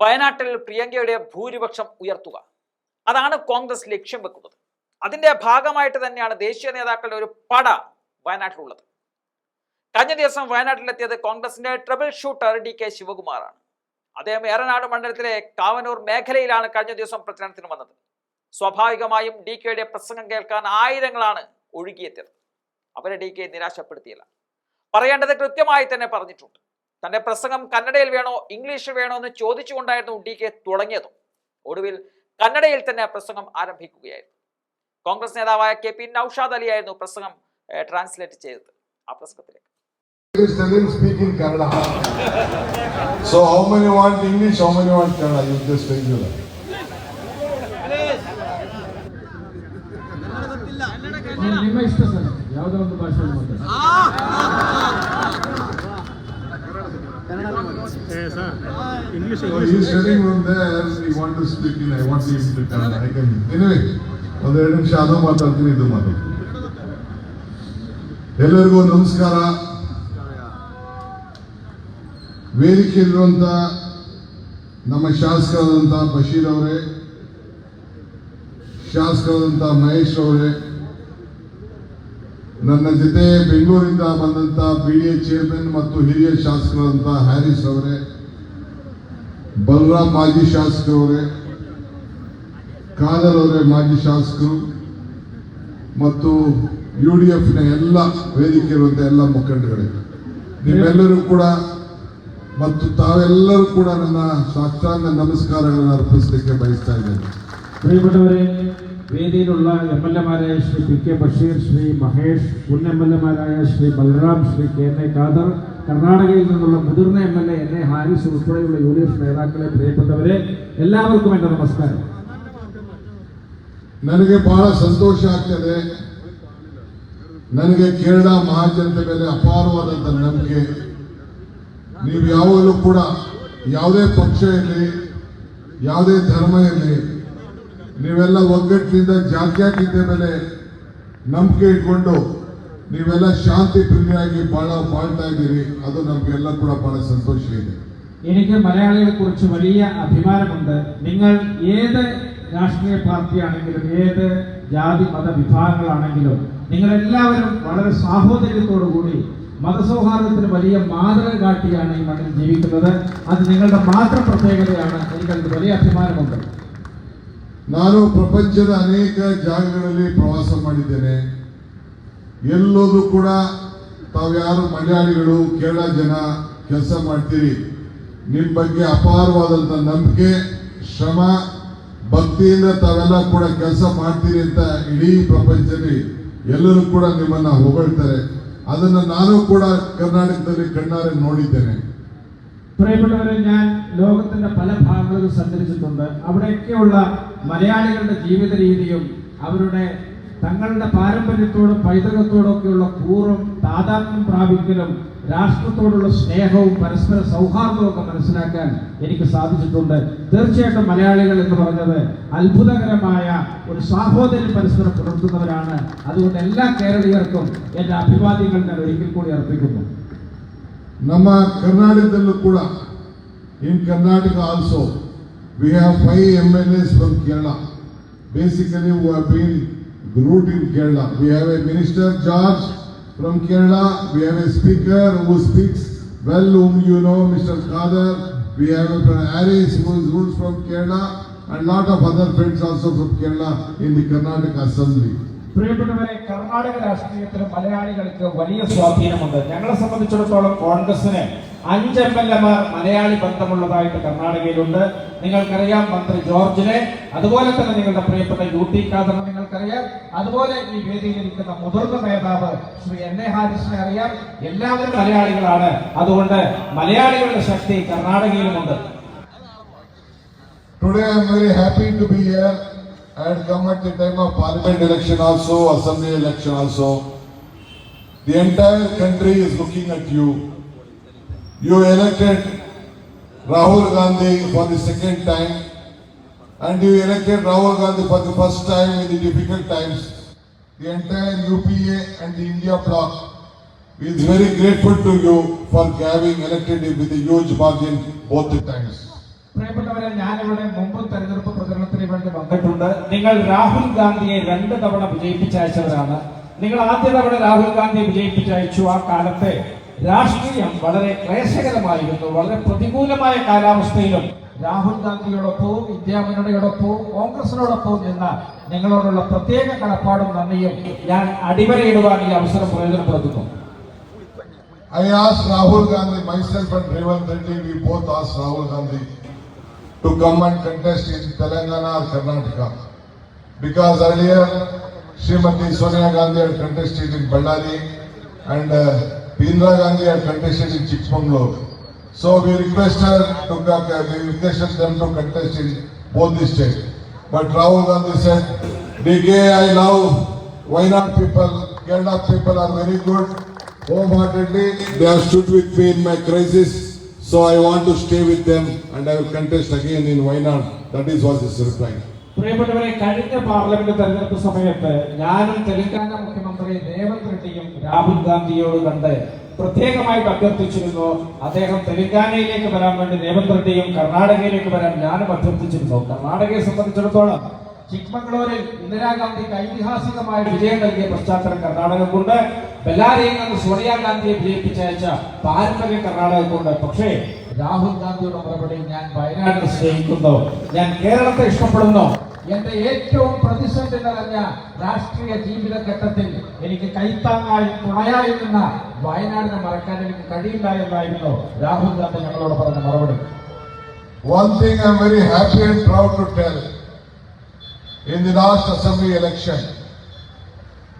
വയനാട്ടിൽ പ്രിയങ്കയുടെ ഭൂരിപക്ഷം ഉയർത്തുക. അതാണ് കോൺഗ്രസ് ലക്ഷ്യം വെക്കുന്നത്. അതിന്റെ ഭാഗമായിട്ട് തന്നെയാണ് ദേശീയ നേതാക്കളുടെ ഒരു പട വയനാട്ടിലുള്ളത്. കഴിഞ്ഞ ദിവസം വയനാട്ടിലെത്തിയത് കോൺഗ്രസിന്റെ ട്രബിൾ ഷൂട്ടർ ഡി കെ ശിവകുമാറാണ്. അദ്ദേഹം ഏറനാട് മണ്ഡലത്തിലെ കാവനൂർ മേഖലയിലാണ് കഴിഞ്ഞ ദിവസം പ്രചരണത്തിന് വന്നത്. സ്വാഭാവികമായും ഡി കെയുടെ പ്രസംഗം കേൾക്കാൻ ആയിരങ്ങളാണ് ഒഴുകിയെത്തിയത്. അവരെ ഡി കെ നിരാശപ്പെടുത്തിയില്ല. പറയേണ്ടത് കൃത്യമായി തന്നെ പറഞ്ഞിട്ടുണ്ട്. തന്റെ പ്രസംഗം കന്നഡയിൽ വേണോ ഇംഗ്ലീഷിൽ വേണോ എന്ന് ചോദിച്ചുകൊണ്ടായിരുന്നു ഡി കെ തുടങ്ങിയതും ഒടുവിൽ കന്നഡയിൽ തന്നെ പ്രസംഗം ആരംഭിക്കുകയായിരുന്നു കോൺഗ്രസ് നേതാവായ കെ പി നൌഷാദ് അലിയായിരുന്നു പ്രസംഗം ഏഹ്, ട്രാൻസ്ലേറ്റ് ചെയ്തത് ആ പ്രസംഗത്തിലേക്ക് Please tell him speak in Kannada. so how many want English, how many want Kannada? You just tell you that. ನಿಮ್ಮ ಇಷ್ಟ ಸರ್ ಯಾವುದೋ ಒಂದು ಭಾಷೆಯಲ್ಲಿ ಮಾತಾಡಿ So he's telling from there, he want to speak in, I want him to Kannada. I can, anyway, ಒಂದು ಎರಡು ನಿಮಿಷ ಅದು ಮಾತಾಡ್ತೀನಿ ಇದು ಮಾತಾಡ್ತೀನಿ ಎಲ್ಲರಿಗೂ ನಮಸ್ಕಾರ. ವೇದಿಕೆ ಇರುವಂತ ನಮ್ಮ ಶಾಸಕರಾದಂಥ ಬಶೀರ್ ಅವರೇ ಶಾಸಕರಾದಂಥ ಮಹೇಶ್ ಅವರೇ ನನ್ನ ಜೊತೆ ಬೆಂಗಳೂರಿಂದ ಬಂದಂತ ಬಿ ಡಿ ಎ ಚೇರ್ಮನ್ ಮತ್ತು ಹಿರಿಯ ಶಾಸಕರಂಥ ಹ್ಯಾರಿಸ್ ಅವರೇ, ಬಲರಾಮ್ ಮಾಜಿ ಶಾಸಕರವರೇ ಖಾದರ್ ಅವರೇ ಮಾಜಿ ಶಾಸಕರು, ಮತ್ತು ಯು ಡಿ ಎಫ್ನ ಎಲ್ಲ ವೇದಿಕೆ ಇರುವಂಥ ಎಲ್ಲ ಮುಖಂಡಗಳಿಗೆ ನೀವೆಲ್ಲರೂ ಕೂಡ ಮತ್ತು ತಾವೆಲ್ಲರೂ ಕೂಡ ನನ್ನ ಸಾಕ್ಷಾಂಗ ನಮಸ್ಕಾರಗಳನ್ನು ಅರ್ಪಿಸಲಿಕ್ಕೆ ಬಯಸ್ತಾ ಇದ್ದೇನೆ. വേദിയിലുള്ള M L എമാരായ Shri P K Basheer Shri Mahesh മുൻ M L എമാരായ Shri Balram Shri K N A Khader കർണാടകയിൽ നിന്നുള്ള മുതിർന്ന M L A N A Harris ഉൾപ്പെടെയുള്ള യു ഡി എഫ് നേതാക്കളെ പ്രിയപ്പെട്ടവരെ എല്ലാവർക്കും എൻ്റെ നമസ്കാരം ನನಗೆ ಬಹಳ ಸಂತೋಷ ಆಗ್ತದೆ ನನಗೆ ಕೇರಳ ಮಹಾಜನತೆ ಮೇಲೆ ಅಪಾರವಾದಂಥ ನಂಬಿಕೆ ನೀವು ಯಾವಾಗಲೂ ಕೂಡ ಯಾವುದೇ ಪಕ್ಷ ಇರಲಿ ಯಾವುದೇ ಧರ್ಮ ಇರಲಿ ನೀವೆಲ್ಲ ಒಗ್ಗಟ್ಟಿನಿಂದ ಜಾತ್ಯಾತೀತ ಮೇಲೆ ನಂಬಿಕೆ ಇಟ್ಕೊಂಡು ನೀವೆಲ್ಲ ಶಾಂತಿ ಪ್ರಿಯರಾಗಿ ಬಾಳ ಬಾಳ್ತಾ ಇದ್ದೀರಿ ಅದು ನಮಗೆಲ್ಲ ಕೂಡ ಬಹಳ ಸಂತೋಷ ಇದೆ എനിക്ക് മലയാളികളെ കുറിച്ച് വലിയ അഭിമാനമുണ്ട് നിങ്ങൾ ഏത് രാഷ്ട്രീയ പാർട്ടിയാണെങ്കിലും ഏത് ജാതി മത വിഭാഗങ്ങളാണെങ്കിലും നിങ്ങൾ എല്ലാവരും വളരെ സാഹോദര്യത്തോടു കൂടി മതസൗഹാർദ്ദത്തിന് വലിയ മാതൃക കാട്ടിയാണ് ഈ മണ്ണിൽ ജീവിക്കുന്നത് അത് നിങ്ങളുടെ മാത്രം പ്രത്യേകതയാണ് എനിക്കതിൽ വലിയ അഭിമാനമുണ്ട് ನಾನು ಪ್ರಪಂಚದ ಅನೇಕ ಜಾಗಗಳಲ್ಲಿ ಪ್ರವಾಸ ಮಾಡಿದ್ದೇನೆ. ಎಲ್ಲೋದು ಕೂಡ ತಾವ್ಯಾರು ಮಲಯಾಳಿಗಳು, ಕೇರಳ ಜನ ಕೆಲಸ ಮಾಡ್ತೀರಿ. ನಿಮ್ಮ ಬಗ್ಗೆ ಅಪಾರವಾದಂಥ ನಂಬಿಕೆ, ಶ್ರಮ, ಭಕ್ತಿಯಿಂದ ತಾವೆಲ್ಲ ಕೂಡ ಕೆಲಸ ಮಾಡ್ತೀರಿ ಅಂತ ಇಡೀ ಪ್ರಪಂಚದಲ್ಲಿ ಎಲ್ಲರೂ ಕೂಡ ನಿಮ್ಮನ್ನ ಹೊಗಳ್ತಾರೆ. ಅದನ್ನು ನಾನು ಕೂಡ ಕರ್ನಾಟಕದಲ್ಲಿ ಕಣ್ಣಾರೆ ನೋಡಿದ್ದೇನೆ. പ്രിയപ്പെട്ടവരെ ഞാൻ ലോകത്തിന്റെ പല ഭാഗങ്ങളിലും സഞ്ചരിച്ചിട്ടുണ്ട്. അവിടെയൊക്കെയുള്ള മലയാളികളുടെ ജീവിത രീതിയും അവരുടെ തങ്ങളുടെ പാരമ്പര്യത്തോടും പൈതൃകത്തോടും ഒക്കെയുള്ള കൂറും താതാത്മ്യം പ്രാപിക്കലും രാഷ്ട്രത്തോടുള്ള സ്നേഹവും പരസ്പര സൗഹാർദ്ദവും ഒക്കെ മനസ്സിലാക്കാൻ എനിക്ക് സാധിച്ചിട്ടുണ്ട്. തീർച്ചയായിട്ടും മലയാളികൾ എന്ന് പറഞ്ഞത് അത്ഭുതകരമായ ഒരു സാഹോദര്യം പരസ്പരം പുലർത്തുന്നവരാണ്. അതുകൊണ്ട് എല്ലാ കേരളീയർക്കും എന്റെ അഭിവാദ്യങ്ങൾ ഞാൻ ഒരിക്കൽ കൂടി അർപ്പിക്കുന്നു. ನಮ್ಮ ಕರ್ನಾಟಕದಲ್ಲೂ ಕೂಡ in Karnataka also we have five M L S from Kerala basically who have been root in Kerala we have a minister George from Kerala we have a speaker who speaks well whom you know Mr. Khader we have a Harris who is rules from Kerala and lot of other friends also from Kerala in the Karnataka Assembly പ്രിയപ്പെട്ടവരെ കർണാടക രാഷ്ട്രീയത്തിൽ മലയാളികൾക്ക് വലിയ സ്വാധീനമുണ്ട്. ഞങ്ങളെ സംബന്ധിച്ചിടത്തോളം കോൺഗ്രസിന് അഞ്ച് M L എമാർ മലയാളി ബന്ധമുള്ളതായിട്ട് കർണാടകയിലുണ്ട്. നിങ്ങൾക്കറിയാം മന്ത്രി ജോർജിനെ അതുപോലെ തന്നെ നിങ്ങളുടെ പ്രിയപ്പെട്ട യു ടി ഖാദർ നിങ്ങൾക്കറിയാം. അതുപോലെ ഈ വേദിയിൽ ഇരിക്കുന്ന മുതിർന്ന നേതാവ് ശ്രീ എൻ എ ഹാരിസിനെ അറിയാം. എല്ലാവരും മലയാളികളാണ്. അതുകൊണ്ട് മലയാളികളുടെ ശക്തി കർണാടകയിലുമുണ്ട്. Today I am very happy to be. I had come at the time of parliament election also, assembly election also. The entire country is looking at you. You elected Rahul Gandhi for the second time and you elected Rahul Gandhi for the first time in the difficult times. The entire UPA and the India bloc is very grateful to you for having elected him with a huge margin both the times. പ്രിയപ്പെട്ടവരെ ഞാനിവിടെ മുമ്പ് തെരഞ്ഞെടുപ്പ് വേണ്ടി വന്നിട്ടുണ്ട്. നിങ്ങൾ രാഹുൽ ഗാന്ധിയെ രണ്ട് തവണ വിജയിപ്പിച്ചയച്ചവരാണ്. നിങ്ങൾ ആദ്യ തവണ രാഹുൽ ഗാന്ധിയെ വിജയിപ്പിച്ചയച്ചു ആ കാലത്തെ രാഷ്ട്രീയം വളരെ ക്ലേശകരമായിരുന്നു വളരെ പ്രതികൂലമായ കാലാവസ്ഥയിലും രാഹുൽ ഗാന്ധിയോടൊപ്പവും ഇന്ത്യ മുന്നണിയോടൊപ്പവും കോൺഗ്രസിനോടൊപ്പവും നിന്ന നിങ്ങളോടുള്ള പ്രത്യേക കടപ്പാടും നന്ദിയും ഞാൻ അടിവരയിടുവാൻ ഈ അവസരം പ്രയോജനപ്പെടുത്തുന്നു. I asked Rahul Gandhi, myself and Revan Reddy, we both asked Rahul Gandhi to come and contest in Telangana or Karnataka. Because earlier, Srimati Sonia Gandhi had contested in Ballari and uh, Gandhi had contested in Chikmagalur. So we requested to, uh, we requested them to contest in both the states. But Rahul Gandhi said, DK, I love Wayanad people, Kerala people are very good. Wholeheartedly, they have stood with me in my crisis. So I want to stay with them and I will contest again in Wayanad. That is what is reply. പ്രിയപ്പെട്ടവരെ കഴിഞ്ഞ parliament തെരഞ്ഞെടുപ്പ് സമയത്ത് ഞാനും തെലങ്കാന മുഖ്യമന്ത്രി രേവന്ത് റെഡ്ഡിയും രാഹുൽ ഗാന്ധിയോട് കണ്ട് പ്രത്യേകമായിട്ട് അഭ്യർത്ഥിച്ചിരുന്നു അദ്ദേഹം തെലങ്കാനയിലേക്ക് വരാൻ വേണ്ടി രേവന്ത് റെഡ്ഡിയും കർണാടകയിലേക്ക് വരാൻ ഞാനും അഭ്യർത്ഥിച്ചിരുന്നു കർണാടകയെ സംബന്ധിച്ചിടത്തോളം ചിക്മംഗ്ലൂരിൽ ഇന്ദിരാഗാന്ധിക്ക് ഐതിഹാസികമായ വിജയം നൽകിയ പശ്ചാത്തലം കർണാടകക്കുണ്ട്. ബെല്ലാരിയിൽ നിന്ന് സോണിയാഗാന്ധിയെ വിജയിപ്പിച്ചയച്ച പാരമ്പര്യ കർണാടകക്കുണ്ട്. പക്ഷേ രാഹുൽ ഗാന്ധിയുടെ മറുപടി ഞാൻ വയനാടിനെ സ്നേഹിക്കുന്നു. ഞാൻ കേരളത്തെ ഇഷ്ടപ്പെടുന്നു. എന്റെ ഏറ്റവും പ്രതിസന്ധി നിറഞ്ഞ രാഷ്ട്രീയ ജീവിതഘട്ടത്തിൽ എനിക്ക് കൈത്താങ്ങായി തുണയായി നിന്ന വയനാടിനെ മറക്കാൻ എനിക്ക് കഴിയില്ല എന്നായിരുന്നു രാഹുൽ ഗാന്ധി ഞങ്ങളോട് പറഞ്ഞ മറുപടി. One thing I'm very happy and proud to tell. In the last assembly election,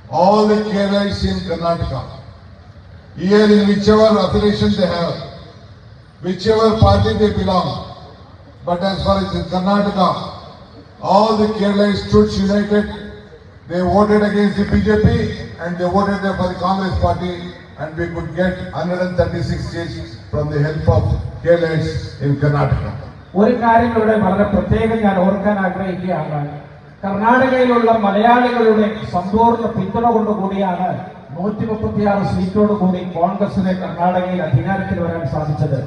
all the Keralites in Karnataka, here in whichever affiliation they have, whichever party they belong, but as far as in Karnataka, all the Keralites stood united. They voted against the BJP and they voted there for the Congress party and we could get 136 seats from the help of Keralites in Karnataka. ഒരു കാര്യം ഇവിടെ വളരെ പ്രത്യേകം ഞാൻ ഓർക്കാൻ ആഗ്രഹിക്കുകയാണ് കർണാടകയിലുള്ള മലയാളികളുടെ സമ്പൂർണ പിന്തുണ കൊണ്ടുകൂടിയാണ് നൂറ്റി മുപ്പത്തിയാറ് സീറ്റോട് കൂടി കോൺഗ്രസിന് കർണാടകയിൽ അധികാരത്തിൽ വരാൻ സാധിച്ചത്.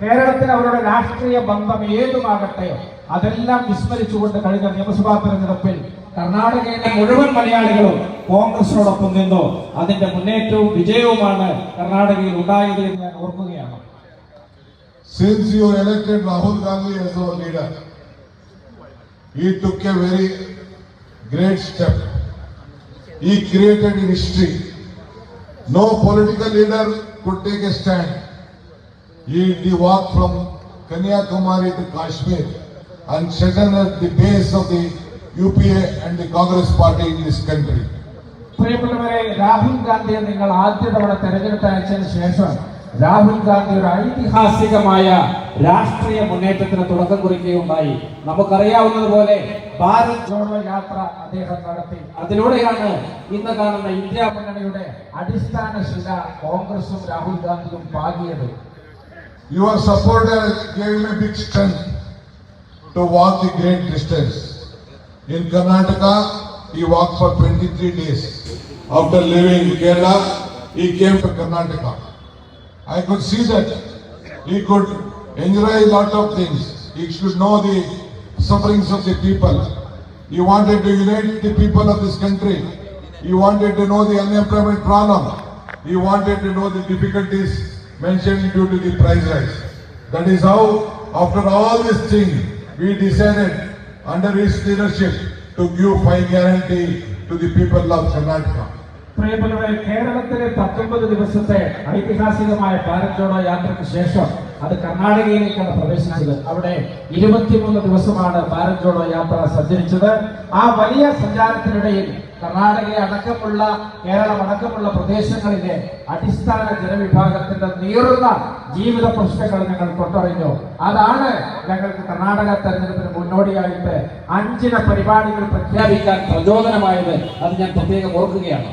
കേരളത്തിൽ അവരുടെ രാഷ്ട്രീയ ബന്ധം ഏതുമാകട്ടെ അതെല്ലാം വിസ്മരിച്ചുകൊണ്ട് കഴിഞ്ഞ നിയമസഭാ തെരഞ്ഞെടുപ്പിൽ കർണാടകയിലെ മുഴുവൻ മലയാളികളും കോൺഗ്രസിനോടൊപ്പം നിന്നു. അതിന്റെ മുന്നേറ്റവും വിജയവുമാണ് കർണാടകയിൽ ഉണ്ടായത് എന്ന് ഞാൻ ഓർക്കുകയാണ്. Since you elected he took a very great step. He created history. No political leader could take a stand. He, he walked from Kanyakumari to Kashmir and set at the base of the UPA and the Congress party in this country. പ്രിയപ്പെട്ടവരെ രാഹുൽ ഗാന്ധിയെ നിങ്ങൾ ആദ്യ തവണ തെരഞ്ഞെടുത്ത് അയച്ചതിന് ശേഷം രാഹുൽ ഗാന്ധി ഒരു ഐതിഹാസികമായ രാഷ്ട്രീയ മുന്നേറ്റത്തിന് തുടക്കം കുറിക്കുകയുണ്ടായി നമുക്കറിയാവുന്നതുപോലെ ഭാരത് ജോഡോ യാത്ര അദ്ദേഹം നടത്തി അതിലൂടെയാണ് ഇന്ന് കാണുന്ന ഇന്ത്യ മുന്നണിയുടെ അടിസ്ഥാന ശില കോൺഗ്രസും രാഹുൽ ഗാന്ധിയും പാകിയത് Your supporter gave me big strength to walk the great distance. In Karnataka, he walked for 23 days. After leaving Kerala, he came to Karnataka. I could see that he could enjoy a lot of things. He should know the sufferings of the people. He wanted to unite the people of this country. He wanted to know the unemployment problem. He wanted to know the difficulties mentioned due to the price rise. That is how, after all this thing, we decided under his leadership to give five guarantee to the people of Karnataka. പ്രിയപ്പെട്ടവരെ കേരളത്തിലെ പത്തൊമ്പത് ദിവസത്തെ ഐതിഹാസികമായ ഭാരത് ജോഡോ യാത്രയ്ക്ക് ശേഷം അത് കർണാടകയിലേക്കാണ് പ്രവേശിച്ചത്. അവിടെ ഇരുപത്തിമൂന്ന് ദിവസമാണ് ഭാരത് ജോഡോ യാത്ര സഞ്ചരിച്ചത്. ആ വലിയ സഞ്ചാരത്തിനിടയിൽ കർണാടകയെ അടക്കമുള്ള കേരളം അടക്കമുള്ള പ്രദേശങ്ങളിലെ അടിസ്ഥാന ജനവിഭാഗത്തിന്റെ നീറുന്ന ജീവിത പ്രശ്നങ്ങൾ ഞങ്ങൾ കൊണ്ടറിഞ്ഞു അതാണ് ഞങ്ങൾക്ക് കർണാടക തെരഞ്ഞെടുപ്പിന് മുന്നോടിയായിട്ട് അഞ്ചിന പരിപാടികൾ പ്രഖ്യാപിക്കാൻ പ്രചോദനമായത് അത് ഞാൻ പ്രത്യേകം ഓർക്കുകയാണ്.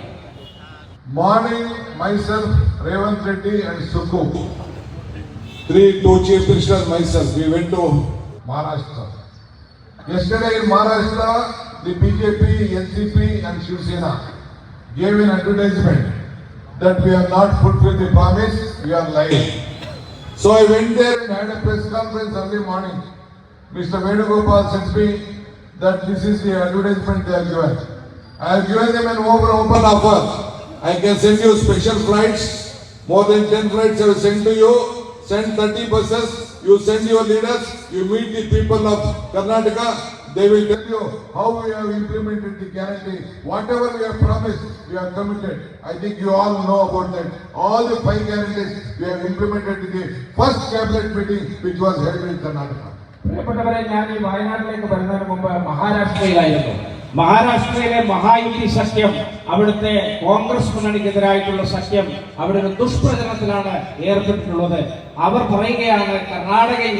Morning, myself, Revant Reddy and Sukhu, three, two chief ministers, myself, we went to Maharashtra. Yesterday in Maharashtra, the BJP, NCP and Shiv Sena gave an advertisement that we have not fulfilled the promise, we are lying. So I went there and had a press conference early morning Mr. Venugopal sends me that this is the advertisement they have given. I have given them an over open offer. I can send you special flights, more than ten flights I will send to you. Send thirty buses, you send your leaders, you meet the people of Karnataka. They will tell you how we have implemented the guarantee. Whatever we have promised, we have committed. I think you all know about that. All the five guarantees we have implemented in the first cabinet meeting which was held in Karnataka. പ്രിയപ്പെട്ടവരെ ഞാൻ ഈ വയനാട്ടിലേക്ക് വരുന്നതിന് മുമ്പ് മഹാരാഷ്ട്രയിലായിരുന്നു മഹാരാഷ്ട്രയിലെ മഹായുതി സഖ്യം അവിടുത്തെ കോൺഗ്രസ് മുന്നണിക്കെതിരായിട്ടുള്ള സഖ്യം അവിടെ ഒരു ദുഷ്പ്രചരണത്തിലാണ് ഏർപ്പെട്ടിട്ടുള്ളത്. അവർ പറയുകയാണ് കർണാടകയിൽ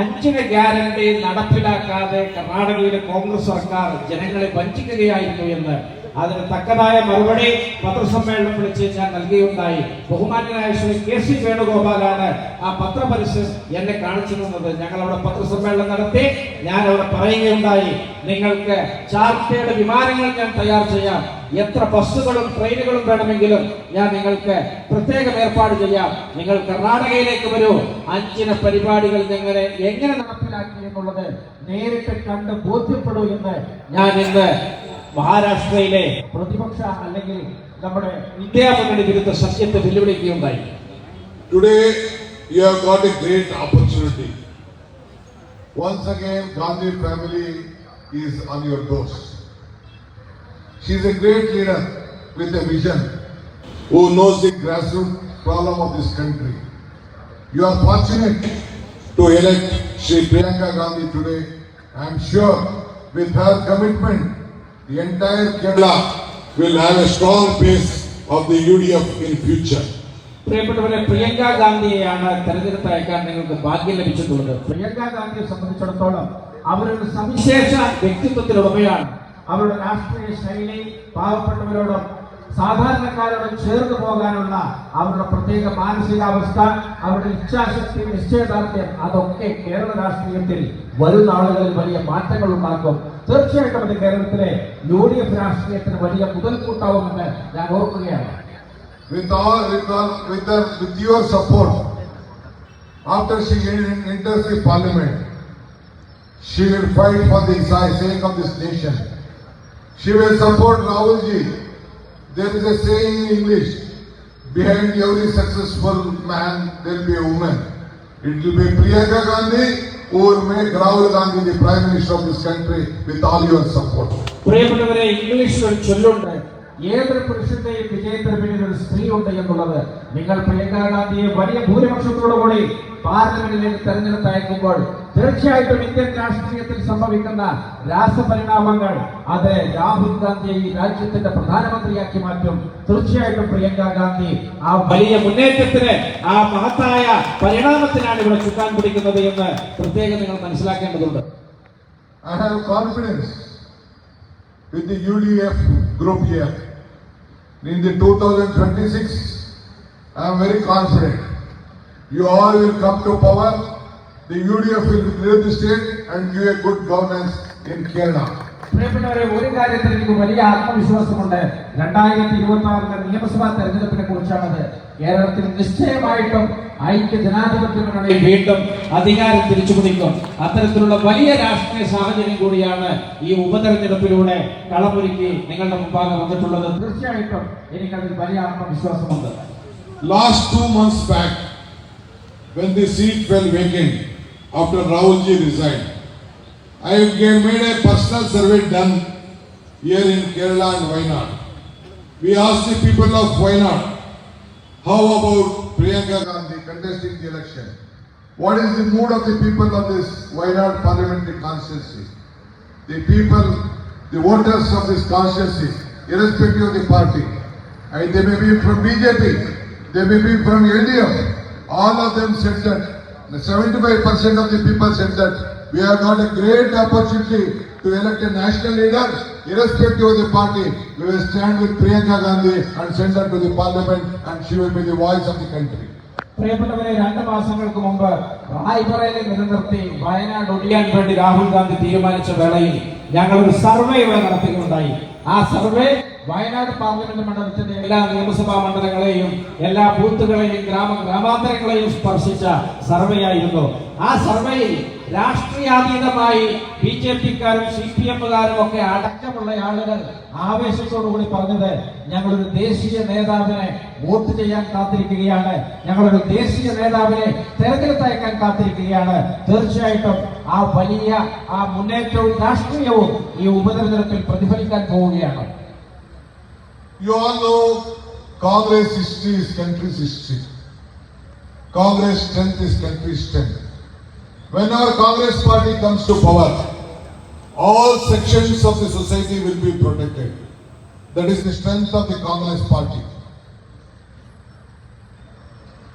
അഞ്ചിന് ഗ്യാരണ്ടി നടപ്പിലാക്കാതെ കർണാടകയിലെ കോൺഗ്രസ് സർക്കാർ ജനങ്ങളെ വഞ്ചിക്കുകയായിരുന്നു എന്ന്. അതിന് തക്കതായ മറുപടി പത്രസമ്മേളനം വിളിച്ച് ഞാൻ നൽകിയുണ്ടായി. ബഹുമാന്യനായ ശ്രീ കെ സി വേണുഗോപാലാണ് ആ പത്രപരിസരം എന്നെ കാണിച്ചു തന്നത്. ഞങ്ങൾ അവിടെ പത്രസമ്മേളനം നടത്തി ഞാൻ അവിടെ പറയുകയുണ്ടായി. നിങ്ങൾക്ക് ചാർട്ടേഡ് വിമാനങ്ങൾ ഞാൻ തയ്യാർ ചെയ്യാം. എത്ര ബസ്സുകളും ട്രെയിനുകളും വേണമെങ്കിലും ഞാൻ നിങ്ങൾക്ക് പ്രത്യേകം ഏർപ്പാട് ചെയ്യാം. നിങ്ങൾ കർണാടകയിലേക്ക് വരൂ. അഞ്ചിന പരിപാടികൾ ഞങ്ങളെ എങ്ങനെ നടപ്പിലാക്കി എന്നുള്ളത് നേരിട്ട് കണ്ട് ബോധ്യപ്പെടൂ എന്ന് ഞാൻ ഇന്ന് മഹാരാഷ്ട്രയിലെ പ്രതിപക്ഷ അല്ലെങ്കിൽ നമ്മുടെ ഇന്ത്യ മുന്നണി വിരുദ്ധ സത്യത്തെ വെല്ലുവിളിക്കുകയുണ്ടായി Today, you have got a great opportunity. Once again, Gandhi family is on your doors. She is a great leader with a vision who knows the grassroots problem of this country. You are fortunate to elect Sri Priyanka Gandhi today. I am sure with her commitment, the entire Kerala will have a strong base of the UDF in future. പ്രിയപ്പെട്ടവരെ പ്രിയങ്ക ഗാന്ധിയെയാണ് തെരഞ്ഞെടുത്ത് അയക്കാൻ നിങ്ങൾക്ക് ഭാഗ്യം ലഭിച്ചിട്ടുള്ളത് പ്രിയങ്ക ഗാന്ധിയെ സംബന്ധിച്ചിടത്തോളം അവരൊരു സവിശേഷ വ്യക്തിത്വത്തിലുടമയാണ് അവരുടെ രാഷ്ട്രീയ ശൈലി പാവപ്പെട്ടവരോടും സാധാരണക്കാരോടും ചേർന്ന് പോകാനുള്ള അവരുടെ പ്രത്യേക മാനസികാവസ്ഥ അവരുടെ ഇച്ഛാശക്തി നിശ്ചയദാർഢ്യം അതൊക്കെ കേരള രാഷ്ട്രീയത്തിൽ വരുന്ന ആളുകളിൽ വലിയ മാറ്റങ്ങൾ ഉണ്ടാക്കും. തീർച്ചയായിട്ടും അത് കേരളത്തിലെ യു ഡി എഫ് രാഷ്ട്രീയത്തിന് വലിയ മുതൽക്കൂട്ടാവുമെന്ന് ഞാൻ ഓർക്കുകയാണ്. With all with all with her with your support after she en- enters the parliament she will fight for the sake of this nation. She will there is a saying in english behind every successful man there will be a woman it will be priyanka gandhi who will make rahul gandhi the prime minister of this country with all your support പ്രിയപ്പെട്ടവരെ ഇംഗ്ലീഷിൽ ഒരു ചൊല്ലുണ്ട് ഏതൊരു പുരുഷന്റെയും വിജയത്തിന് പിന്നിൽ ഒരു സ്ത്രീ ഉണ്ട് എന്നുള്ളത് നിങ്ങൾ പ്രിയങ്കാ ഗാന്ധിയെ വലിയ ഭൂരിപക്ഷത്തോടുകൂടി പാർലമെന്റിലേക്ക് തെരഞ്ഞെടുത്ത് അയക്കുമ്പോൾ തീർച്ചയായിട്ടും ഇന്ത്യൻ രാഷ്ട്രീയത്തിൽ സംഭവിക്കുന്ന രാസപരിണാമങ്ങൾ അത് രാഹുൽ ഗാന്ധിയെ ഈ രാജ്യത്തിന്റെ പ്രധാനമന്ത്രിയാക്കി മാറ്റും തീർച്ചയായിട്ടും പ്രിയങ്ക ഗാന്ധി ആ വലിയ മുന്നേറ്റത്തിന് ആ മഹത്തായ പരിണാമത്തിനാണ് ഇവിടെ ചുക്കാൻ പിടിക്കുന്നത് എന്ന് പ്രത്യേകം നിങ്ങൾ മനസ്സിലാക്കേണ്ടതുണ്ട് I have confidence with the UDF group here. In the 2026, I am very confident. You all will come to power. The UDF will lead the state and give a good governance in Kerala. പ്രിയപ്പെട്ടവരെ ഒരു കാര്യത്തിൽ എനിക്ക് വലിയ ആത്മവിശ്വാസമുണ്ട്. രണ്ടായിരത്തി ഇരുപത്തി ആറിലെ നിയമസഭാ തെരഞ്ഞെടുപ്പിനെ കുറിച്ചാണത്. കേരളത്തിൽ നിശ്ചയമായിട്ടും ഐക്യ ജനാധിപത്യ വീണ്ടും അധികാരം തിരിച്ചുപിടിക്കും. അത്തരത്തിലുള്ള വലിയ രാഷ്ട്രീയ സാഹചര്യം കൂടിയാണ് ഈ ഉപതെരഞ്ഞെടുപ്പിലൂടെ കളമൊരുക്കി നിങ്ങളുടെ മുമ്പാകെ വന്നിട്ടുള്ളത്. തീർച്ചയായിട്ടും എനിക്കതിൽ വലിയ ആത്മവിശ്വാസമുണ്ട്. Last two months back when the seat fell vacant after Rahulji resigned, I have made a personal survey done here in Kerala and Wayanad. We asked the people of Wayanad, how about Priyanka Gandhi contesting the election? What is the mood of the people of this Wayanad parliamentary constituency? The people, the voters of this constituency, irrespective of the party, and they may be from BJP, they may be from LDF, all of them said that, seventy-five percent of the people said that we have got a great opportunity to elect a national leader, irrespective of the party, we will stand with Priyanka Gandhi and send her to the parliament and she will be the voice of the country. പ്രിയപ്പെട്ടവരെ രണ്ട് മാസങ്ങൾക്ക് മുമ്പ് റായ്ബറേലിൽ നിലനിർത്തി വയനാട് ഒടിയാൻ വേണ്ടി രാഹുൽ ഗാന്ധി തീരുമാനിച്ച വേളയിൽ ഞങ്ങൾ ഒരു സർവേ ഇവിടെ നടത്തുകയുണ്ടായി ആ സർവേ വയനാട് പാർലമെന്റ് മണ്ഡലത്തിന്റെ എല്ലാ നിയമസഭാ മണ്ഡലങ്ങളെയും എല്ലാ ബൂത്തുകളെയും ഗ്രാമ ഗ്രാമാന്തരങ്ങളെയും സ്പർശിച്ച സർവേ ആയിരുന്നു ആ സർവേയിൽ രാഷ്ട്രീയാതീതമായി ബി ജെ പിക്കാരും സി പി എമ്മുകാരും ഒക്കെ അടക്കമുള്ള ആളുകൾ ആവേശത്തോടു കൂടി പറഞ്ഞത് ഞങ്ങളൊരു ദേശീയ നേതാവിനെ വോട്ട് ചെയ്യാൻ കാത്തിരിക്കുകയാണ് ഞങ്ങളൊരു ദേശീയ നേതാവിനെ തെരഞ്ഞെടുത്തയക്കാൻ കാത്തിരിക്കുകയാണ് തീർച്ചയായിട്ടും ആ വലിയ ആ മുന്നേറ്റവും രാഷ്ട്രീയവും ഈ ഉപതെരഞ്ഞെടുപ്പിൽ പ്രതിഫലിക്കാൻ പോവുകയാണ് You all Congress history is country's history. Congress strength is country's strength. When our Congress party comes to power, all sections of the society will be protected. That is the strength of the Congress party.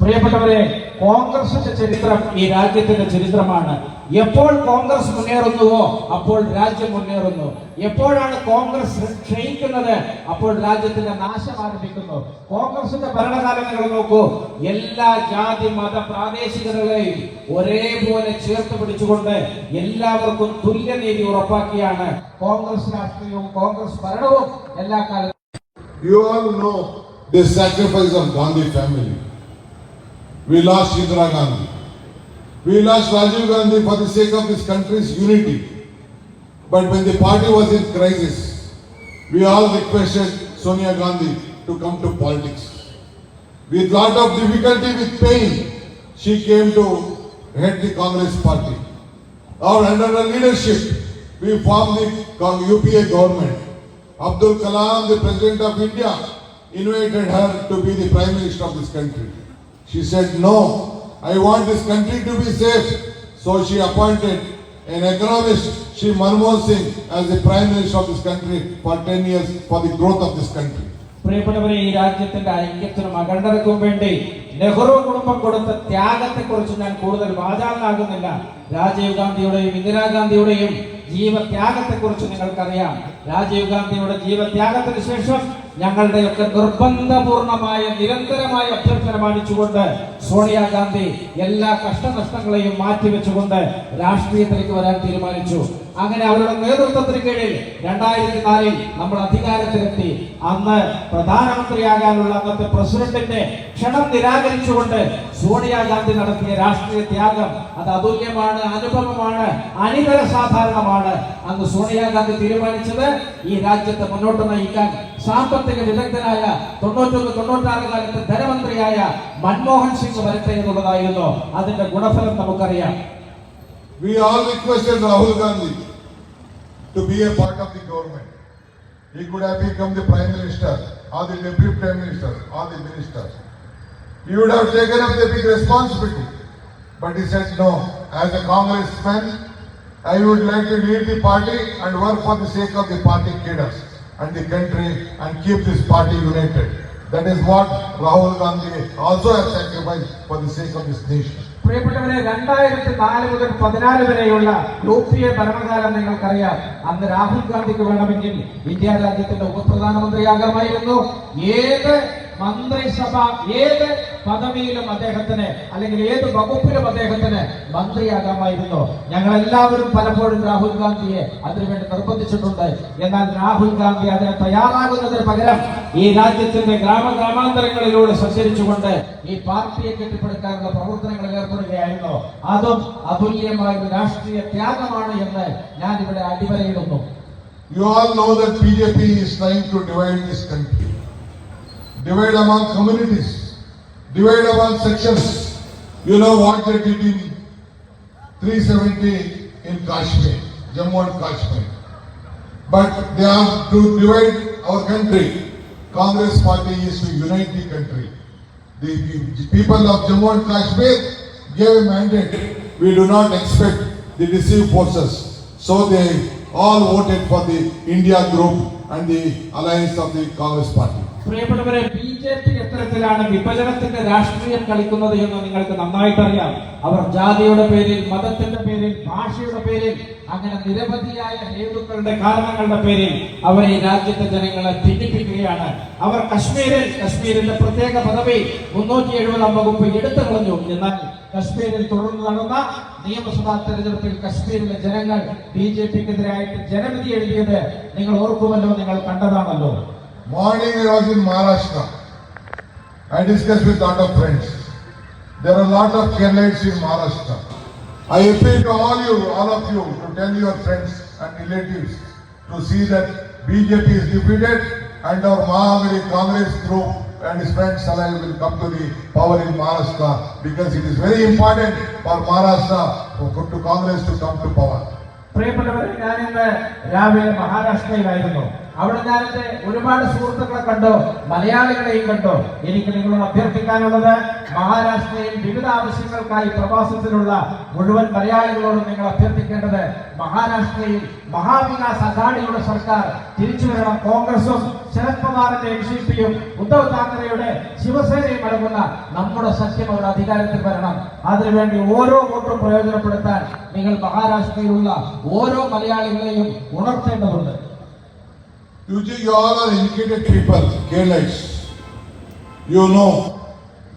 പ്രിയപ്പെട്ടവരെ കോൺഗ്രസിന്റെ ചരിത്രം ഈ രാജ്യത്തിന്റെ ചരിത്രമാണ്. എപ്പോൾ കോൺഗ്രസ് മുന്നേറുന്നുവോ അപ്പോൾ രാജ്യം മുന്നേറുന്നു. എപ്പോഴാണ് കോൺഗ്രസ് ക്ഷയിക്കുന്നത് അപ്പോൾ രാജ്യത്തിന്റെ നാശം ആരംഭിക്കുന്നു. കോൺഗ്രസിന്റെ ഭരണകാലം നിങ്ങൾ നോക്കൂ. എല്ലാ ജാതി മത പ്രാദേശികതകളെയും ഒരേപോലെ ചേർത്ത് പിടിച്ചുകൊണ്ട് എല്ലാവർക്കും തുല്യനീതി ഉറപ്പാക്കിയാണ് കോൺഗ്രസ് രാഷ്ട്രീയവും കോൺഗ്രസ് ഭരണവും എല്ലാ കാലത്തും. You all know the sacrifice of Gandhi family. We lost Indira Gandhi. We lost Rajiv Gandhi for the sake of this country's unity. But when the party was in crisis, we all requested Sonia Gandhi to come to politics. With lot of difficulty, with pain, she came to head the Congress party. Or under her leadership, we formed the UPA government. Abdul Kalam, the President of India, invited her to be the Prime Minister of this country. She said, No, I want this country to be safe. So she appointed an economist, Shri Manmohan Singh, as the Prime Minister of this country for 10 years for the growth of this country. പ്രിയപ്പെട്ടവരെ ഈ രാജ്യത്തിന്റെ ഐക്യത്തിനും അഖണ്ഡതയ്ക്കും വേണ്ടി നെഹ്റു കുടുംബം കൊടുത്ത ത്യാഗത്തെ കുറിച്ച് ഞാൻ കൂടുതൽ വാചാലനാകുന്നില്ല രാജീവ് ഗാന്ധിയുടെയും ഇന്ദിരാഗാന്ധിയുടെയും ജീവത്യാഗത്തെ കുറിച്ച് നിങ്ങൾക്കറിയാം രാജീവ് ഗാന്ധിയുടെ ജീവത്യാഗത്തിന് ശേഷം ഞങ്ങളുടെയൊക്കെ നിർബന്ധപൂർണമായ നിരന്തരമായ അഭ്യർത്ഥന മാനിച്ചുകൊണ്ട് സോണിയാഗാന്ധി എല്ലാ കഷ്ടനഷ്ടങ്ങളെയും മാറ്റിവെച്ചുകൊണ്ട് രാഷ്ട്രീയത്തിലേക്ക് വരാൻ തീരുമാനിച്ചു. അങ്ങനെ അവരുടെ നേതൃത്വത്തിന് കീഴിൽ രണ്ടായിരത്തി നാലിൽ നമ്മൾ അധികാരത്തിലെത്തി. അന്ന് പ്രധാനമന്ത്രിയാകാനുള്ള അന്നത്തെ പ്രസിഡന്റിന്റെ ക്ഷണം നിരാകരിച്ചുകൊണ്ട് സോണിയാഗാന്ധി നടത്തിയ രാഷ്ട്രീയ ത്യാഗം അത് അതുല്യമാണ് അനുഭവമാണ് അനിതര സാധാരണമാണ്. അന്ന് സോണിയാഗാന്ധി തീരുമാനിച്ചത് ഈ രാജ്യത്തെ മുന്നോട്ട് നയിക്കാൻ സാമ്പത്തിക വിദഗ്ധനായ തൊണ്ണൂറ്റൊന്ന് തൊണ്ണൂറ്റാറ് കാലത്ത് ധനമന്ത്രിയായ മൻമോഹൻ സിംഗ് വരട്ടെ എന്നുള്ളതായിരുന്നു അതിന്റെ ഗുണഫലം നമുക്കറിയാം We all requested Rahul Gandhi to be a part of the government. He could have become the Prime Minister or the Deputy Prime Minister or the Minister. He would have taken up the big responsibility. But he said, no, as a congressman, I would like to lead the party and work for the sake of the party cadres And the country and keep this party united. That is what Rahul Gandhi also has sacrificed for the sake of this nation. പ്രിയപ്പെട്ടവരെ രണ്ടായിരത്തി നാല് മുതൽ പതിനാല് വരെയുള്ള U P A ഭരണകാലം നിങ്ങൾക്കറിയാം അന്ന് രാഹുൽ ഗാന്ധിക്ക് വേണമെങ്കിൽ ഇന്ത്യ രാജ്യത്തിന്റെ ഉപപ്രധാനമന്ത്രിയാകാമായിരുന്നു ഏത് മന്ത്രിസഭ ഏത് പദവിയിലും അദ്ദേഹത്തിന് അല്ലെങ്കിൽ ഏത് വകുപ്പിലും അദ്ദേഹത്തിന് മന്ത്രിയാകാമായിരുന്നു. ഞങ്ങൾ എല്ലാവരും പലപ്പോഴും രാഹുൽ ഗാന്ധിയെ അതിനുവേണ്ടി നിർബന്ധിച്ചിട്ടുണ്ട്. എന്നാൽ രാഹുൽ ഗാന്ധി അതിന് തയ്യാറാകുന്നതിന് പകരം ഈ രാജ്യത്തിന്റെ ഗ്രാമ ഗ്രാമാന്തരങ്ങളിലൂടെ സഞ്ചരിച്ചുകൊണ്ട് ഈ പാർട്ടിയെ കെട്ടിപ്പടുക്കാനുള്ള പ്രവർത്തനങ്ങളിൽ ഏർപ്പെടുകയായിരുന്നു. അതും അതുല്യമായ ഒരു രാഷ്ട്രീയ ത്യാഗമാണ് എന്ന് ഞാൻ ഇവിടെ അടിവരയിടുന്നു. You all know that BJP is trying to divide this country. Divide among communities, divide among sections. You know what they did in 370 in Kashmir, Jammu and Kashmir. But they have to divide our country. Congress party is to unite the country. The, people of Jammu and Kashmir gave a mandate. We do not expect the deceived forces. So they all voted for the India group and the alliance of the Congress party. പ്രിയപ്പെട്ടവരെ B J P എത്തരത്തിലാണ് വിഭജനത്തിന്റെ രാഷ്ട്രീയം കളിക്കുന്നത് എന്ന് നിങ്ങൾക്ക് നന്നായിട്ട് അറിയാം അവർ ജാതിയുടെ പേരിൽ മതത്തിന്റെ പേരിൽ ഭാഷയുടെ പേരിൽ അങ്ങനെ നിരവധിയായ ഹേതുക്കളുടെ കാരണങ്ങളുടെ പേരിൽ അവർ ഈ രാജ്യത്തെ ജനങ്ങളെ ഭിന്നിപ്പിക്കുകയാണ്. അവർ കശ്മീരിൽ കശ്മീരിന്റെ പ്രത്യേക പദവി മുന്നൂറ്റി എഴുപതാം വകുപ്പ് എടുത്തു കളഞ്ഞു. എന്നാൽ കശ്മീരിൽ തുടർന്ന് നടന്ന നിയമസഭാ തെരഞ്ഞെടുപ്പിൽ കശ്മീരിലെ ജനങ്ങൾ ബി ജെ പിക്കെതിരായിട്ട് ജനവിധി എഴുതിയത് നിങ്ങൾ ഓർക്കുമല്ലോ നിങ്ങൾ കണ്ടതാണല്ലോ. Morning I was in Maharashtra. I discussed with lot of friends. There are a lot of Keralites in Maharashtra. I appeal to all you, all of you, to tell your friends and relatives to see that BJP is defeated and our Mahaviri Congress group and his friends alike will come to the power in Maharashtra because it is very important for Maharashtra for to Congress to come to power. പ്രിയപ്പെട്ടവരെ ഞാൻ ഇന്ന് രാവിലെ മഹാരാഷ്ട്രയിലായിരുന്നു അവിടെ ഞാൻ എന്റെ ഒരുപാട് സുഹൃത്തുക്കളെ കണ്ടോ മലയാളികളെയും കണ്ടോ? എനിക്ക് നിങ്ങളോട് അഭ്യർത്ഥിക്കാനുള്ളത് മഹാരാഷ്ട്രയിൽ വിവിധ ആവശ്യങ്ങൾക്കായി പ്രവാസത്തിലുള്ള മുഴുവൻ മലയാളികളോടും നിങ്ങൾ അഭ്യർത്ഥിക്കേണ്ടത് മഹാരാഷ്ട്രയിൽ മഹാവികാസ് അഘാടിയുടെ സർക്കാർ തിരിച്ചു വരണം. കോൺഗ്രസും ശരത് പവാറിന്റെ എൻ സി പിയും ഉദ്ധവ് താക്കറെയുടെ ശിവസേനയും അടങ്ങുന്ന നമ്മുടെ സഖ്യം അവിടെ അധികാരത്തിൽ വരണം. അതിനുവേണ്ടി ഓരോ വോട്ടും പ്രയോജനപ്പെടുത്താൻ നിങ്ങൾ മഹാരാഷ്ട്രയിലുള്ള ഓരോ മലയാളികളെയും ഉണർത്തേണ്ടതുണ്ട്. You, you all are educated people, Keralites. You know,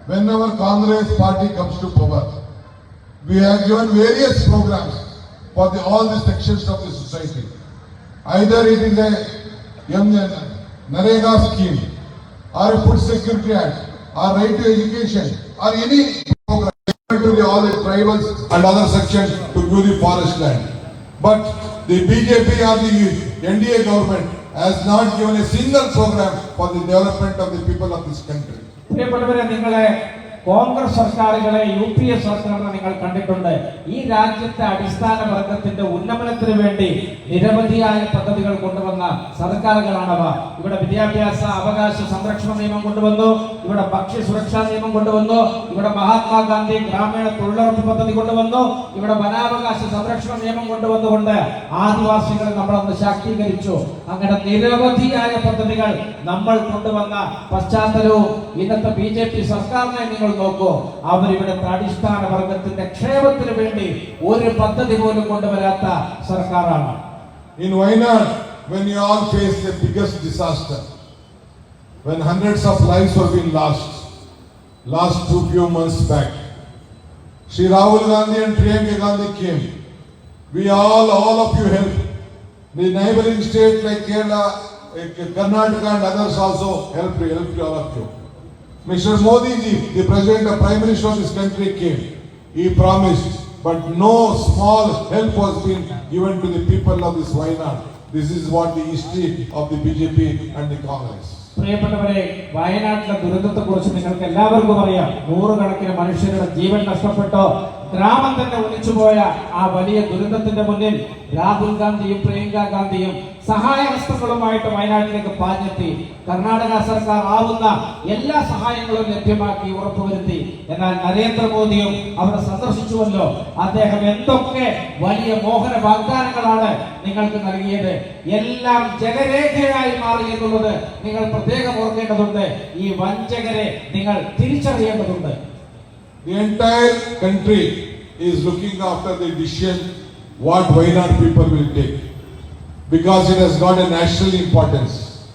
whenever Congress party comes to power, we have given various programs for the, all the sections of the society. Either it is a Narega scheme, or a food security act, or right to education, or any program to the, all the tribals and other sections to give the forest land. But the BJP or the NDA government has not given a single program for the development of the people of this country. പ്രിയപ്പെട്ടവരെ നിങ്ങളെ Congress സർക്കാരുകളെ U P A സർക്കാരിനെ നിങ്ങൾ കണ്ടിട്ടുണ്ട്. ഈ രാജ്യത്തെ അടിസ്ഥാന വർഗത്തിന്റെ ഉന്നമനത്തിന് വേണ്ടി നിരവധിയായ പദ്ധതികൾ കൊണ്ടുവന്ന സർക്കാരുകളാണവ. ഇവിടെ വിദ്യാഭ്യാസ അവകാശ സംരക്ഷണ നിയമം കൊണ്ടുവന്നു ഇവിടെ ഭക്ഷ്യ സുരക്ഷാ നിയമം കൊണ്ടുവന്നു ഇവിടെ മഹാത്മാഗാന്ധി ഗ്രാമീണ തൊഴിലുറപ്പ് പദ്ധതി കൊണ്ടുവന്നു ഇവിടെ വനാവകാശ സംരക്ഷണ നിയമം കൊണ്ടുവന്നുകൊണ്ട് ആദിവാസികളെ നമ്മളന്ന് ശാക്തീകരിച്ചു. അങ്ങനെ നിരവധിയായ പദ്ധതികൾ നമ്മൾ കൊണ്ടുവന്ന പശ്ചാത്തലവും ഇന്നത്തെ ബി ജെ പി സർക്കാരിനെ നിങ്ങൾ നോക്കൂ അവരിവിടുത്തെ അടിസ്ഥാന വർഗത്തിന്റെ ക്ഷേമത്തിന് വേണ്ടി ഒരു പദ്ധതി പോലും കൊണ്ടുവരാത്ത സർക്കാരാണ് In Wayanad, when you all faced the biggest disaster, when hundreds of lives were being lost, last two few months back, Sri Rahul Gandhi and Priyanka Gandhi came. We all, all of you helped. The neighboring state like Kerala, eh, Karnataka and others also helped, helped all of you. Mr. Modi ji, the president, the prime minister of this country came. He promised, but no small help was being given to the people of this Wayanad. This is what the history of the BJP and the Congress. പ്രിയപ്പെട്ടവരെ വയനാട്ടിലെ ദുരന്തത്തെ കുറിച്ച് നിങ്ങൾക്ക് എല്ലാവർക്കും അറിയാം നൂറുകണക്കിന് മനുഷ്യരുടെ ജീവൻ നഷ്ടപ്പെട്ടോ ഗ്രാമം തന്നെ ഒന്നിച്ചുപോയ ആ വലിയ ദുരന്തത്തിന്റെ മുന്നിൽ രാഹുൽ ഗാന്ധിയും പ്രിയങ്ക ഗാന്ധിയും സഹായഹസ്തങ്ങളുമായിട്ട് വയനാട്ടിലേക്ക് പാഞ്ഞെത്തി കർണാടക സർക്കാർ ആവുന്ന എല്ലാ സഹായങ്ങളും ലഭ്യമാക്കി ഉറപ്പുവരുത്തി. എന്നാൽ നരേന്ദ്രമോദിയും അവിടെ സന്ദർശിച്ചുവല്ലോ. അദ്ദേഹം എന്തൊക്കെ വലിയ മോഹന വാഗ്ദാനങ്ങളാണ് നിങ്ങൾക്ക് നൽകിയത്. എല്ലാം ജലരേഖയായി മാറി എന്നുള്ളത് നിങ്ങൾ പ്രത്യേകം ഓർക്കേണ്ടതുണ്ട്. ഈ വഞ്ചകരെ നിങ്ങൾ തിരിച്ചറിയേണ്ടതുണ്ട്. Is looking after the decision what Wayanad people will take. Because it has got a national importance.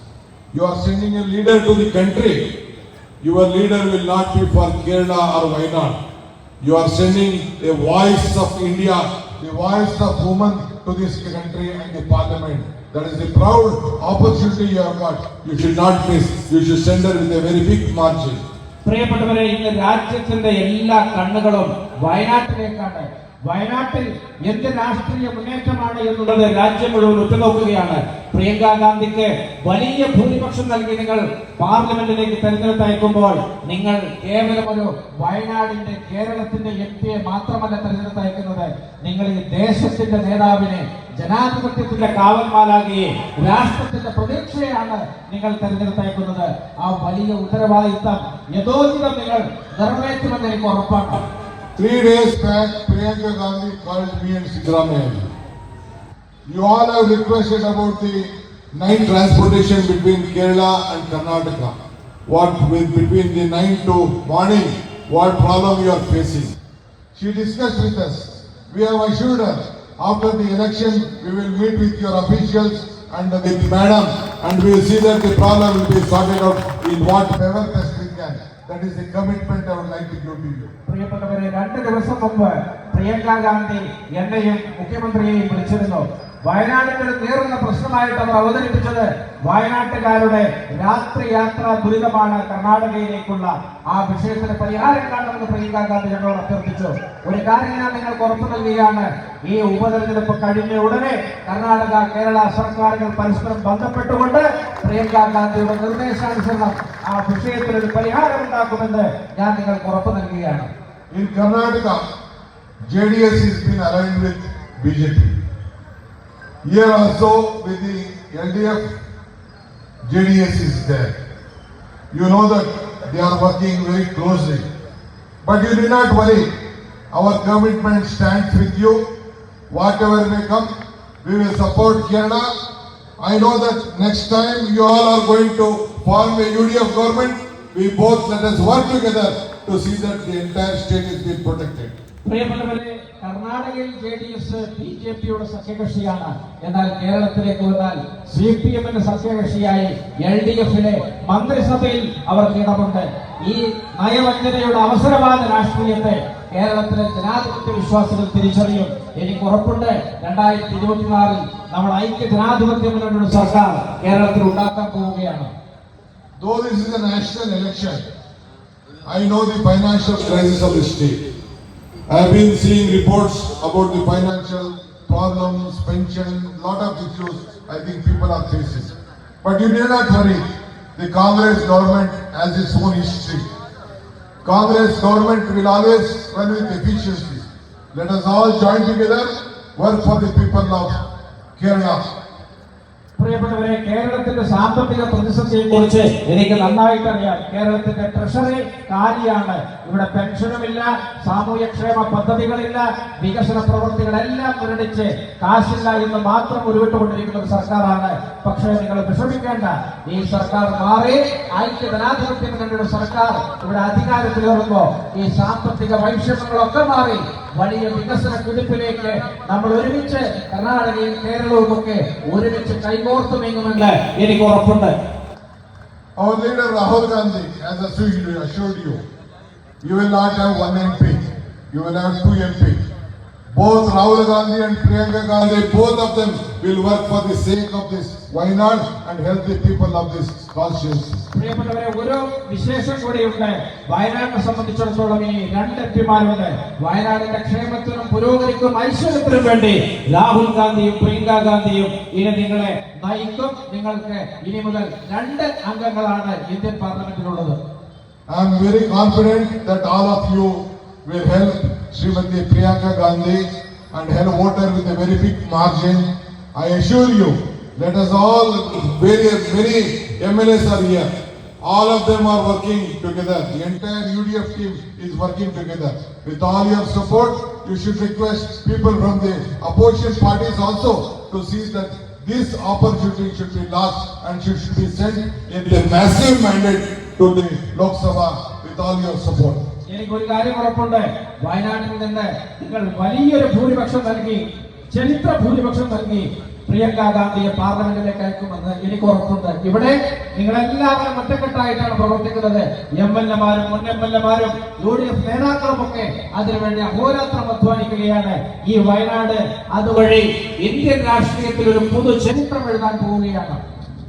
You are sending a leader to the country. Your leader will not be for Kerala or Wayanad. You are sending a voice of India, the voice of women to this country and the parliament. That is a proud opportunity you have got. You should not miss. You should send her with a very big margin. പ്രിയപ്പെട്ടവരെ ഇന്ന് രാജ്യത്തിന്റെ എല്ലാ കണ്ണുകളും വയനാട്ടിലേക്കാണ് വയനാട്ടിൽ എന്ത് രാഷ്ട്രീയ മുന്നേറ്റമാണ് എന്നുള്ളത് രാജ്യം മുഴുവൻ ഉറ്റുനോക്കുകയാണ്. പ്രിയങ്ക ഗാന്ധിക്ക് വലിയ ഭൂരിപക്ഷം നൽകി നിങ്ങൾ പാർലമെന്റിലേക്ക് തെരഞ്ഞെടുത്ത് അയക്കുമ്പോൾ നിങ്ങൾ കേവലം ഒരു വയനാടിന്റെ കേരളത്തിന്റെ പിയെ മാത്രമല്ല തെരഞ്ഞെടുത്തയക്കുന്നത് നിങ്ങൾ ഈ ദേശത്തിന്റെ നേതാവിനെ ജനാധിപത്യത്തിന്റെ കാവൽമാലാകിയെ രാഷ്ട്രത്തിന്റെ പ്രതീക്ഷയാണ് നിങ്ങൾ തെരഞ്ഞെടുത്തയക്കുന്നത് ആ വലിയ ഉത്തരവാദിത്തം യഥോചിതം നിങ്ങൾ നിറവേറ്റുമെന്ന് എനിക്ക് ഉറപ്പാണ് Three days back, Priyanka Gandhi called me and Siddaramaiah. You all have requested about the night transportation between Kerala and Karnataka. What with between the night to morning, what problem you are facing. She discussed with us. We have assured her after the election, we will meet with your officials and with madam and we will see that the problem will be sorted out in whatever. That is the commitment I would like to give to you. പ്രിയപ്പെട്ടവരെ രണ്ട് ദിവസം മുമ്പ് പ്രിയങ്ക ഗാന്ധി എന്നെയും മുഖ്യമന്ത്രിയെയും വിളിച്ചിരുന്നു വയനാടിന്റെ ഒരു നീറുന്ന പ്രശ്നമായിട്ട് അവർ അവതരിപ്പിച്ചത് വയനാട്ടുകാരുടെ രാത്രി യാത്രാ ദുരിതമാണ് കർണാടകയിലേക്കുള്ള ആ വിഷയത്തിന് പരിഹാരം കാണണമെന്ന് പ്രിയങ്കാ ഗാന്ധി ഞങ്ങളോട് അഭ്യർത്ഥിച്ചു. ഒരു കാര്യം ഞാൻ നിങ്ങൾക്ക് ഉറപ്പു നൽകുകയാണ്. ഈ ഉപതെരഞ്ഞെടുപ്പ് കഴിഞ്ഞ ഉടനെ കർണാടക കേരള സർക്കാരുകൾ പരസ്പരം ബന്ധപ്പെട്ടുകൊണ്ട് പ്രിയങ്കാ ഗാന്ധിയുടെ നിർദ്ദേശാനുസരണം ആ വിഷയത്തിൽ ഒരു പരിഹാരം ഉണ്ടാക്കുമെന്ന് ഞാൻ നിങ്ങൾക്ക് ഉറപ്പു നൽകുകയാണ്. ഈ Karnataka J D S B J BJP. Here also with the LDF, JDS is there. You know that they are working very closely. But you need not worry. Our commitment stands with you. Whatever may come, we will support Kerala. I know that next time you all are going to form a UDF government. We both let us work together to see that the entire state is being protected. പ്രിയപ്പെട്ടവരെ കർണാടകയിൽ J D S B J പിയുടെ സഖ്യകക്ഷിയാണ്. എന്നാൽ കേരളത്തിലേക്ക് വന്നാൽ C P എമ്മിന്റെ സഖ്യകക്ഷിയായി L D എഫിലെ മന്ത്രിസഭയിൽ അവർക്ക് ഇടമുണ്ട്. ഈ നയവഞ്ചനയുടെ അവസരവാദ രാഷ്ട്രീയത്തെ കേരളത്തിലെ ജനാധിപത്യ വിശ്വാസികൾ തിരിച്ചറിയും. എനിക്ക് ഉറപ്പുണ്ട് രണ്ടായിരത്തി ഇരുപത്തിനാറിൽ നമ്മൾ ഐക്യ ജനാധിപത്യ മുന്നണിയുടെ സർക്കാർ കേരളത്തിൽ ഉണ്ടാക്കാൻ പോവുകയാണ്. Though this is a national election, I know the financial of the state. I have been seeing reports about the financial problems, pension, lot of issues I think people are facing. But you need not worry. The Congress government has its own history. Congress government will always run with efficiency. Let us all join together, work for the people of Kerala. പ്രിയപ്പെട്ടവരെ കേരളത്തിന്റെ സാമ്പത്തിക പ്രതിസന്ധിയെ കുറിച്ച് എനിക്ക് നന്നായിട്ട് അറിയാം കേരളത്തിന്റെ treasury കാലിയാണ്. ഇവിടെ പെൻഷനുമില്ല സാമൂഹ്യക്ഷേമ പദ്ധതികളില്ല വികസന പ്രവൃത്തികളെല്ലാം മുരടിച്ച് കാശില്ല എന്ന് മാത്രം ഉരുവിട്ടുകൊണ്ടിരിക്കുന്ന ഒരു സർക്കാരാണ്. പക്ഷേ നിങ്ങൾ വിഷമിക്കേണ്ട ഈ സർക്കാർ മാറി. ഐക്യ ജനാധിപത്യം സർക്കാർ ഇവിടെ അധികാരത്തിൽ വരുമ്പോ ഈ സാമ്പത്തിക വൈഷമ്യങ്ങളൊക്കെ മാറി. വലിയ വികസന കുതിപ്പിലേക്ക് നമ്മൾ ഒരുമിച്ച് കർണാടകയും കേരളവും ഒക്കെ ഒരുമിച്ച് കൈകോർത്ത് നീങ്ങുമെന്ന് എനിക്ക് ഉറപ്പുണ്ട് Our leader Rahul Gandhi assured you, assured you, you will not have one MP, you will have two MP. Both Rahul Gandhi and Priyanka Gandhi, both of them will work for the sake of this Wayanad and help the people of this constituency. പ്രിയപ്പെട്ടവരെ ഒരു വിശേഷം കൂടിയുണ്ട് വയനാടിനെ സംബന്ധിച്ചിടത്തോളം ഈ രണ്ട് എംപിമാരുണ്ട് വയനാടിന്റെ ക്ഷേമത്തിനും പുരോഗതിക്കും ഐശ്വര്യത്തിനും വേണ്ടി രാഹുൽ ഗാന്ധിയും പ്രിയങ്ക ഗാന്ധിയും ഇനി നിങ്ങളെ നയിക്കും നിങ്ങൾക്ക് ഇനി മുതൽ രണ്ട് അംഗങ്ങളാണ് Indian പാർലമെന്റിലുള്ളത് I am very confident that all of you will help Srimati Priyanka Gandhi and help voter with a very big margin. I assure you, let us all, very, many MLAs are here. All of them are working together. The entire UDF team is working together. With all your support, you should request people from the opposition parties also to see that this opportunity should be lost and should be sent in a massive mandate to the Lok Sabha with all your support. എനിക്ക് ഒരു കാര്യം ഉറപ്പുണ്ട്. വയനാട്ടിൽ നിന്ന് നിങ്ങൾ വലിയൊരു ഭൂരിപക്ഷം നൽകി ചരിത്ര ഭൂരിപക്ഷം നൽകി പ്രിയങ്ക ഗാന്ധിയെ പാർലമെന്റിലേക്ക് അയക്കുമെന്ന് എനിക്ക് ഉറപ്പുണ്ട്. ഇവിടെ നിങ്ങളെല്ലാവരും ഒറ്റക്കെട്ടായിട്ടാണ് പ്രവർത്തിക്കുന്നത്. എം എൽ എമാരും മുൻ എം എൽ എമാരും യു ഡി എഫ് നേതാക്കളും ഒക്കെ അതിനുവേണ്ടി അഹോരാത്രം അധ്വാനിക്കുകയാണ്. ഈ വയനാട് അതുവഴി ഇന്ത്യൻ രാഷ്ട്രീയത്തിൽ ഒരു പുതു ചരിത്രം എഴുതാൻ പോവുകയാണ്.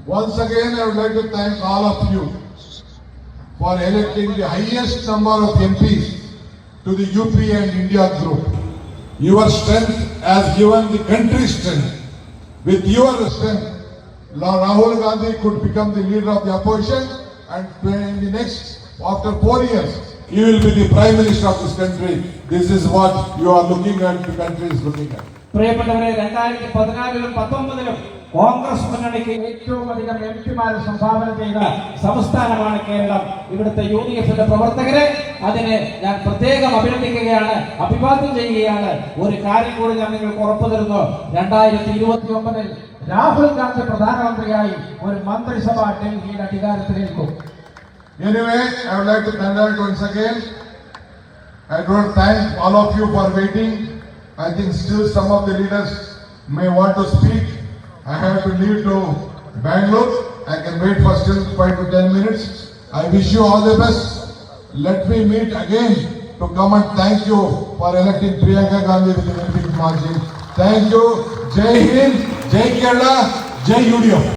Once again, I would like to thank all of you. for electing the highest number of MPs to the UP and India group. Your strength has given the country strength. With your strength, La- Rahul Gandhi could become the leader of the opposition and in the next, after four years, he will be the prime minister of this country. This is what you are looking at, the country is looking at. പ്രിയപ്പെട്ടവരെ രണ്ടായിരത്തി പതിനാലിലും പത്തൊമ്പതിലും കോൺഗ്രസ് മുന്നണിക്ക് ഏറ്റവും അധികം M പിമാരെ സംഭാവന ചെയ്ത സംസ്ഥാനമാണ് കേരളം ഇവിടുത്തെ U D എഫിന്റെ പ്രവർത്തകരെ അതിനെ ഞാൻ പ്രത്യേകം അഭിനന്ദിക്കുകയാണ് അഭിവാദ്യം ചെയ്യുകയാണ് ഒരു കാര്യം കൂടി ഞാൻ നിങ്ങൾക്ക് ഉറപ്പു തരുന്നു രണ്ടായിരത്തി ഇരുപത്തി ഒമ്പതിൽ രാഹുൽ ഗാന്ധി പ്രധാനമന്ത്രിയായി ഒരു മന്ത്രിസഭ ഡൽഹിയിൽ അധികാരത്തിലേക്കും Anyway, I would like to once again. Want thank you for waiting. I still some of the leaders may want to speak. I have to leave to Bangalore. I can wait for still five to ten minutes. I wish you all the best. Let me meet again to come and thank you for electing Priyanka Gandhi with big margin. Thank you. Jai Hind, Jai Kerala, Jai UDF.